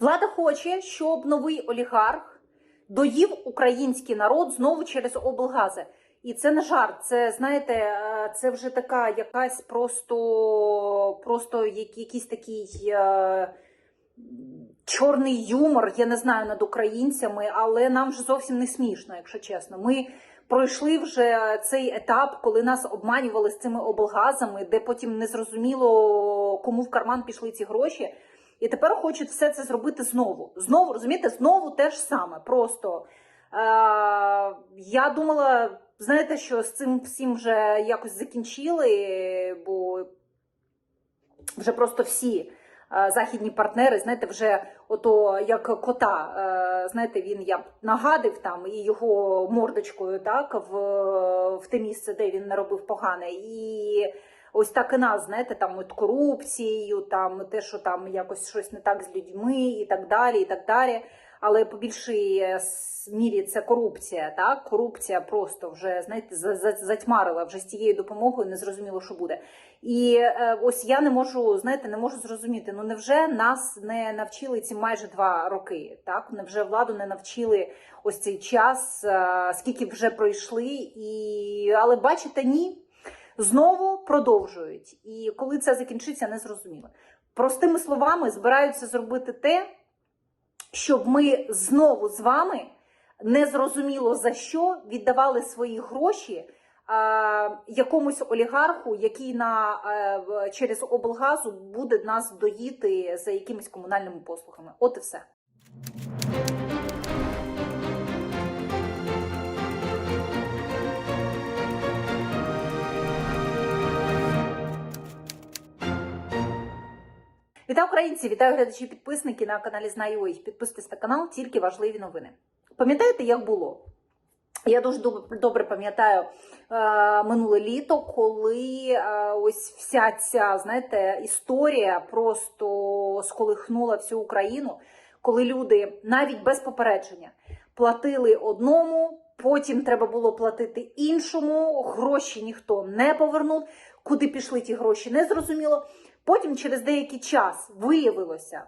Влада хоче, щоб новий олігарх доїв український народ знову через облгази. І це не жарт. Це знаєте, е, це вже така якась просто, просто якийсь такий е, чорний юмор, я не знаю над українцями, але нам вже зовсім не смішно, якщо чесно. Ми пройшли вже цей етап, коли нас обманювали з цими облгазами, де потім не зрозуміло, кому в карман пішли ці гроші. І тепер хочуть все це зробити знову. Знову, розумієте, знову те ж саме. Просто е, я думала, знаєте, що з цим всім вже якось закінчили, бо вже просто всі е, західні партнери, знаєте, вже ото як кота, е, знаєте, він я нагадив там і його мордочкою, так, в, в те місце, де він наробив погане. І ось так і нас, знаєте, там от корупцією, там те, що там якось щось не так з людьми, і так далі, і так далі. Але по більшій е, мірі це корупція, так? Корупція просто вже знаєте, за- за- затьмарила вже з цією допомогою, не зрозуміло, що буде. І е, ось я не можу, знаєте, не можу зрозуміти. Ну невже нас не навчили ці майже два роки? Так, невже владу не навчили ось цей час, е, скільки вже пройшли, і але бачите, ні. Знову продовжують. І коли це закінчиться, не зрозуміло. Простими словами, збираються зробити те, щоб ми знову з вами незрозуміло за що віддавали свої гроші а, якомусь олігарху, який на е, через облгазу буде нас доїти за якимись комунальними послугами. От і все. Вітаю українці! Вітаю глядачі підписники на каналі Знаю.ua. Підписуйтесь на канал, тільки важливі новини. Пам'ятаєте, як було? Я дуже добре пам'ятаю е, минуле літо, коли е, ось вся ця, знаєте, історія просто сколихнула всю Україну, коли люди навіть без попередження платили одному, потім треба було платити іншому, гроші ніхто не повернув. Куди пішли ті гроші, не зрозуміло. Потім через деякий час виявилося,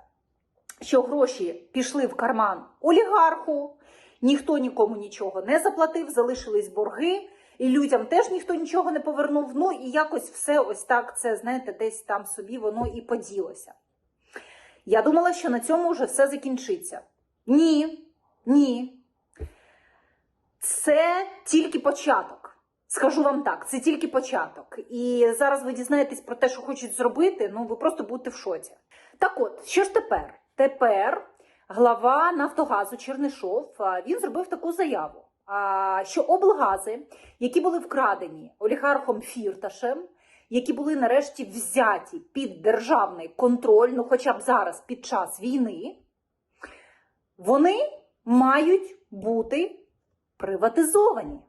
що гроші пішли в карман олігарху, ніхто нікому нічого не заплатив, залишились борги, і людям теж ніхто нічого не повернув. Ну і якось все ось так, це, знаєте, десь там собі воно і поділося. Я думала, що на цьому вже все закінчиться. Ні, ні. Це тільки початок. Скажу вам так, це тільки початок. І зараз ви дізнаєтесь про те, що хочуть зробити, ну ви просто будете в шоці. Так от, що ж тепер? Тепер глава Нафтогазу Чернишов він зробив таку заяву, що облгази, які були вкрадені олігархом Фірташем, які були нарешті взяті під державний контроль, ну хоча б зараз під час війни, вони мають бути приватизовані.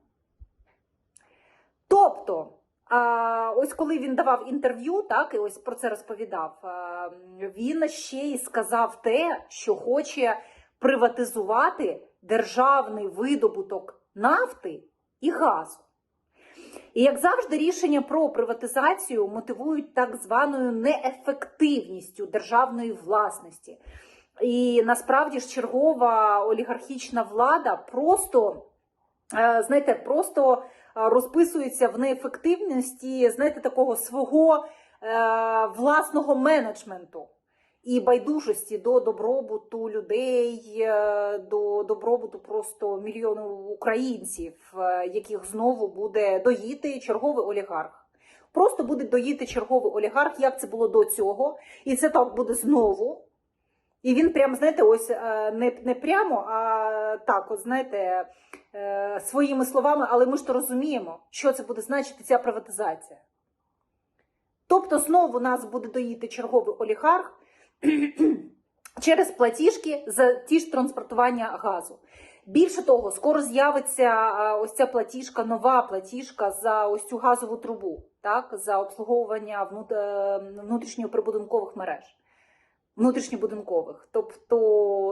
Тобто, ось коли він давав інтерв'ю, так і ось про це розповідав. Він ще й сказав те, що хоче приватизувати державний видобуток нафти і газу. І як завжди, рішення про приватизацію мотивують так званою неефективністю державної власності. І насправді ж чергова олігархічна влада просто, е, знаєте, просто розписується в неефективності, знаєте, такого свого е, власного менеджменту і байдужості до добробуту людей, е, до добробуту просто мільйону українців, е, яких знову буде доїти черговий олігарх. Просто буде доїти черговий олігарх, як це було до цього, і це так буде знову. І він прям, знаєте, ось е, не, не прямо, а так, от, знаєте, е, своїми словами, але ми ж то розуміємо, що це буде значити ця приватизація. Тобто знову нас буде доїти черговий олігарх через платіжки за ті ж транспортування газу. Більше того, скоро з'явиться е, ось ця платіжка, нова платіжка за ось цю газову трубу, так, за обслуговування внут- внутрішньоприбудинкових мереж внутрішньобудинкових. Тобто,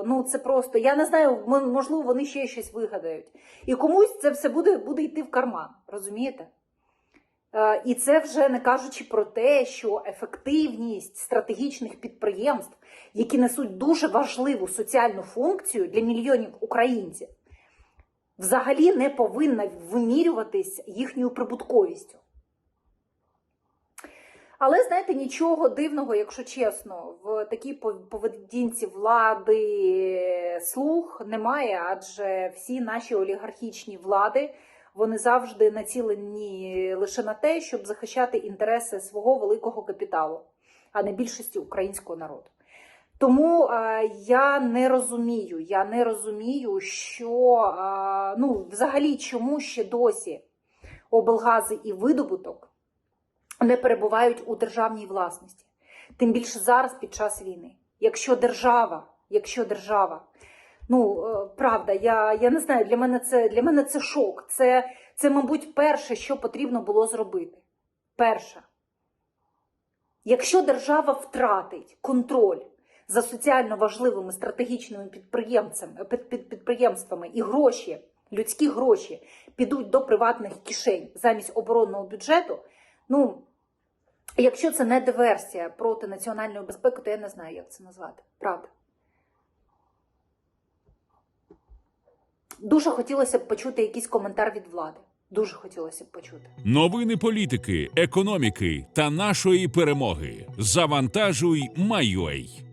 ну це просто, я не знаю, можливо, вони ще щось вигадають. І комусь це все буде, буде йти в карман, розумієте? Е, І це вже не кажучи про те, що ефективність стратегічних підприємств, які несуть дуже важливу соціальну функцію для мільйонів українців, взагалі не повинна вимірюватись їхньою прибутковістю. Але знаєте, нічого дивного, якщо чесно, в такій пов- поведінці влади слуг немає, адже всі наші олігархічні влади вони завжди націлені лише на те, щоб захищати інтереси свого великого капіталу, а не більшості українського народу. Тому е, я не розумію, я не розумію, що е, ну, взагалі чому ще досі облгази і видобуток не перебувають у державній власності. Тим більше зараз під час війни. Якщо держава, якщо держава, ну е, правда, я, я не знаю, для мене це для мене це шок. Це, це, мабуть, перше, що потрібно було зробити. Перше. Якщо держава втратить контроль за соціально важливими стратегічними підприємцями, під, під, підприємствами і гроші, людські гроші підуть до приватних кишень замість оборонного бюджету, ну, якщо це не диверсія проти національної безпеки, то я не знаю, як це назвати. Правда. Дуже хотілося б почути якийсь коментар від влади. Дуже хотілося б почути. Новини політики, економіки та нашої перемоги. Завантажуй, Майой.